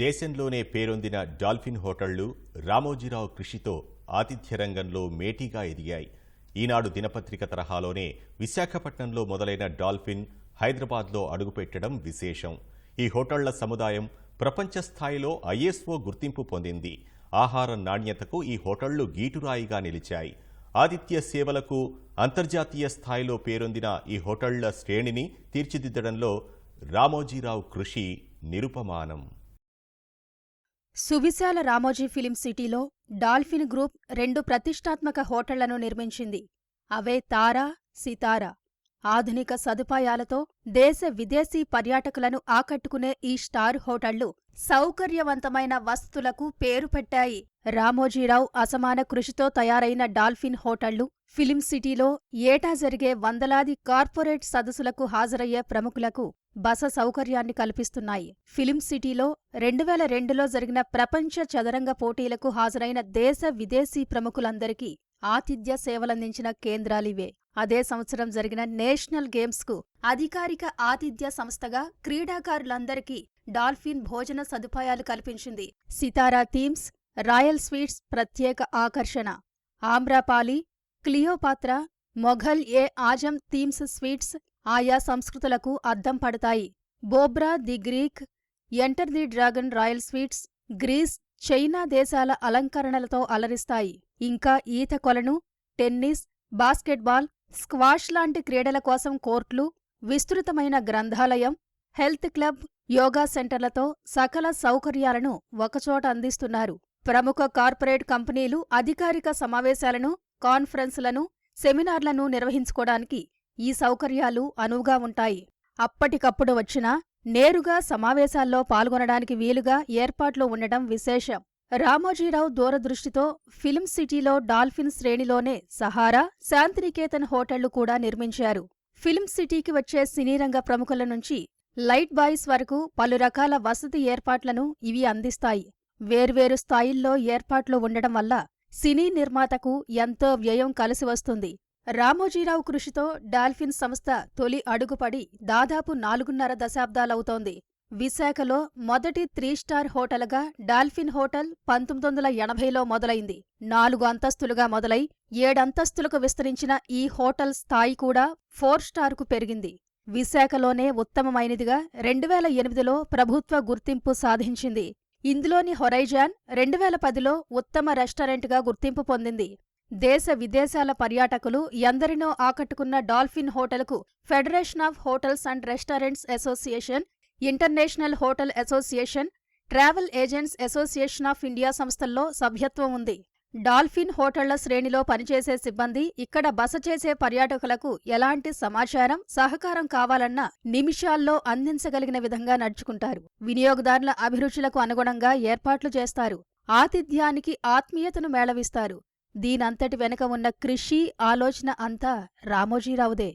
దేశంలోనే పేరొందిన డాల్ఫిన్ హోటళ్ళు రామోజీరావు కృషితో ఆతిథ్య రంగంలో మేటిగా ఎదిగాయి. ఈనాడు దినపత్రిక తరహాలోనే విశాఖపట్నంలో మొదలైన డాల్ఫిన్ హైదరాబాద్లో అడుగుపెట్టడం విశేషం. ఈ హోటళ్ళ సముదాయం ప్రపంచ స్థాయిలో ఐఎస్ఓ గుర్తింపు పొందింది. ఆహార నాణ్యతకు ఈ హోటళ్ళు గీటురాయిగా నిలిచాయి. ఆతిథ్య సేవలకు అంతర్జాతీయ స్థాయిలో పేరొందిన ఈ హోటళ్ళ శ్రేణిని తీర్చిదిద్దడంలో రామోజీరావు కృషి నిరుపమానం. సువిశాల రామోజీ ఫిలిం సిటీలో డాల్ఫిన్ గ్రూప్ రెండు ప్రతిష్టాత్మక హోటళ్ళను నిర్మించింది. అవే తారా సితారా. ఆధునిక సదుపాయాలతో దేశ విదేశీ పర్యాటకులను ఆకట్టుకునే ఈ స్టార్ హోటళ్ళు సౌకర్యవంతమైన వసతులకు పేరు పెట్టాయి. రామోజీరావు అసమాన కృషితో తయారైన డాల్ఫిన్ హోటళ్ళు ఫిలిం సిటీలో ఏటా జరిగే వందలాది కార్పొరేట్ సదస్సులకు హాజరయ్యే ప్రముఖులకు బస సౌకర్యాన్ని కల్పిస్తున్నాయి. ఫిలిం సిటీలో రెండు వేల రెండులో జరిగిన ప్రపంచ చదరంగ పోటీలకు హాజరైన దేశ విదేశీ ప్రముఖులందరికీ ఆతిథ్య సేవలందించిన కేంద్రాలివే అదే సంవత్సరం జరిగిన నేషనల్ గేమ్స్కు అధికారిక ఆతిథ్య సంస్థగా క్రీడాకారులందరికీ డాల్ఫిన్ భోజన సదుపాయాలు కల్పించింది. సితారా థీమ్స్ రాయల్ స్వీట్స్ ప్రత్యేక ఆకర్షణ. Amrapali Cleopatra Mughal e Azam themes suites ఆయా సంస్కృతులకు అద్దం పడతాయి. బోబ్రా the Greek enter the dragon royal suites Greece China దేశాల అలంకరణలతో అలరిస్తాయి. ఇంకా ఈత కొలను టెన్నిస్ బాస్కెట్బాల్ స్క్వాష్ లాంటి క్రీడల కోసం కోర్ట్లు విస్తృతమైన గ్రంథాలయం హెల్త్ క్లబ్ యోగా సెంటర్లతో సకల సౌకర్యాలను ఒకచోట అందిస్తున్నారు. ప్రముఖ కార్పొరేట్ కంపెనీలు అధికారిక సమావేశాలను కాన్ఫరెన్స్లను సెమినార్లను నిర్వహించుకోవడానికి ఈ సౌకర్యాలు అనువుగా ఉంటాయి. అప్పటికప్పుడు వచ్చినా నేరుగా సమావేశాల్లో పాల్గొనడానికి వీలుగా ఏర్పాట్లు ఉండడం విశేషం. రామోజీరావు దూరదృష్టితో ఫిల్మ్ సిటీలో డాల్ఫిన్ శ్రేణిలోనే సహారా శాంతినికేతన్ హోటళ్ళు కూడా నిర్మించారు. ఫిల్మ్ సిటీకి వచ్చే సినీరంగ ప్రముఖుల నుంచి లైట్ బాయ్స్ వరకు పలు రకాల వసతి ఏర్పాట్లను ఇవి అందిస్తాయి. వేర్వేరు స్థాయిల్లో ఏర్పాట్లు ఉండడం వల్ల సినీ నిర్మాతకు ఎంతో వ్యయం కలిసి వస్తుంది. రామోజీరావు కృషితో డాల్ఫిన్ సంస్థ తొలి అడుగుపడి దాదాపు నాలుగున్నర దశాబ్దాలవుతోంది. విశాఖలో మొదటి త్రీ స్టార్ హోటల్గా డాల్ఫిన్ హోటల్ పంతొమ్మిది వందల ఎనభైలో మొదలైంది. నాలుగు అంతస్తులుగా మొదలై ఏడంతస్తులకు విస్తరించిన ఈ హోటల్ స్థాయి కూడా ఫోర్ స్టార్కు పెరిగింది. విశాఖలోనే ఉత్తమమైనదిగా రెండువేల ఎనిమిదిలో ప్రభుత్వ గుర్తింపు సాధించింది. ఇందులోని హొరైజాన్ రెండువేల పదిలో ఉత్తమ రెస్టారెంట్గా గుర్తింపు పొందింది. దేశ విదేశాల పర్యాటకులు ఎందరినో ఆకట్టుకున్న డాల్ఫిన్ హోటల్కు federation of hotels and restaurants association international hotel association travel agents association of India సంస్థల్లో సభ్యత్వం ఉంది. డాల్ఫిన్ హోటళ్ళ శ్రేణిలో పనిచేసే సిబ్బంది ఇక్కడ బస చేసే పర్యాటకులకు ఎలాంటి సమాచారం సహకారం కావాలన్నా నిమిషాల్లో అందించగలిగిన విధంగా నడుచుకుంటారు. వినియోగదారుల అభిరుచులకు అనుగుణంగా ఏర్పాట్లు చేస్తారు. ఆతిథ్యానికి ఆత్మీయతను మేళవిస్తారు. దీనంతటి వెనుక ఉన్న కృషి ఆలోచన అంతా రామోజీరావుదే.